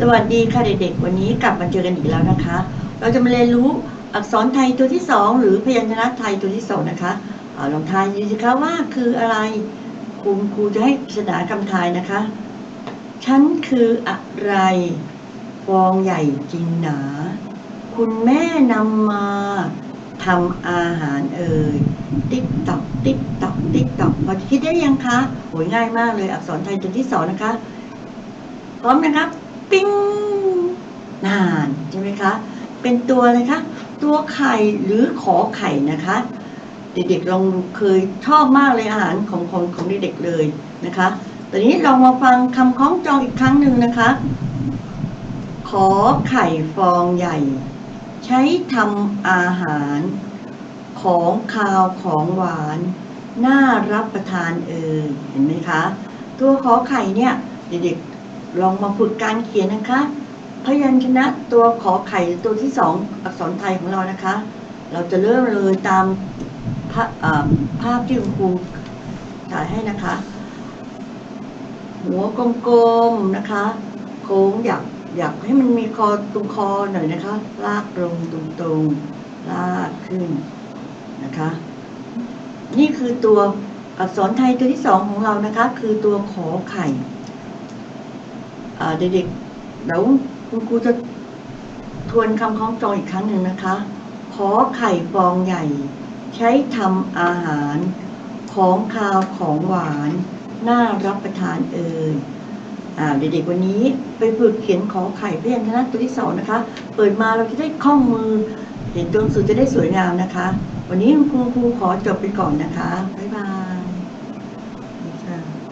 สวัสดีค่ะเด็กๆ วันนี้กลับมาเจอกันอีกแล้วนะคะ เราจะมาเรียนรู้อักษรไทยตัวที่สองหรือพยัญชนะไทยตัวที่สองนะคะเอาลองทายดูสิคะว่าคืออะไรคุณครูจะให้ปริศนาคำทายนะคะ ฉันคืออะไรฟองใหญ่จริงหนา คุณแม่นำมาทำอาหารเอ่ยติ๊กตอกติ๊กตอกติ๊กตอกพอจะคิดได้ยังคะโหยง่ายมากเลยอักษรไทยตัวที่สองนะคะ พร้อมนะครับ ปิ้งนานใช่ไหมคะ เป็นตัวอะไรคะ ตัวไข่หรือขอไข่นะคะ เด็กๆลองเคยชอบมากเลยอาหารของของของเด็กๆเลยนะคะ ตอนนี้ลองมาฟังคำคล้องจองอีกครั้งหนึ่งนะคะ ขอไข่ฟองใหญ่ ใช้ทำอาหาร ของคาวของหวาน น่ารับประทานเอ่ยเห็นไหมคะ ตัวขอไข่เนี่ยเด็กๆ ลองมาฝึกการเขียนนะคะ พยัญชนะตัวขอไข่ตัวที่สองอักษรไทยของเรานะคะ เราจะเริ่มเลยตามภาพอ่าภาพที่คุณครูถ่ายให้นะคะ หัวกลมๆนะคะ โค้งอยากอยากให้มันมีคอตรงคอหน่อยนะคะ ลากลงตรงๆ ลากขึ้นนะคะ นี่คือตัวอักษรไทยตัวที่สองของเรานะคะ คือตัวขอไข่ เด็กๆเดี๋ยวคุณครูจะทวนคำคล้องจองอีกครั้งหนึ่งนะคะ ขอไข่ฟองใหญ่ ใช้ทำอาหาร ของคาวของหวาน น่ารับประทานเอ่ยอ่าเด็กๆวันนี้ไปฝึกเขียนขอไข่พยัญชนะตัวที่สองนะคะ เปิดมาเราจะได้คล่องมือ เห็นตัวหนังสือจะได้สวยงามนะคะ วันนี้คุณครูขอจบไปก่อนนะคะ บ๊ายบาย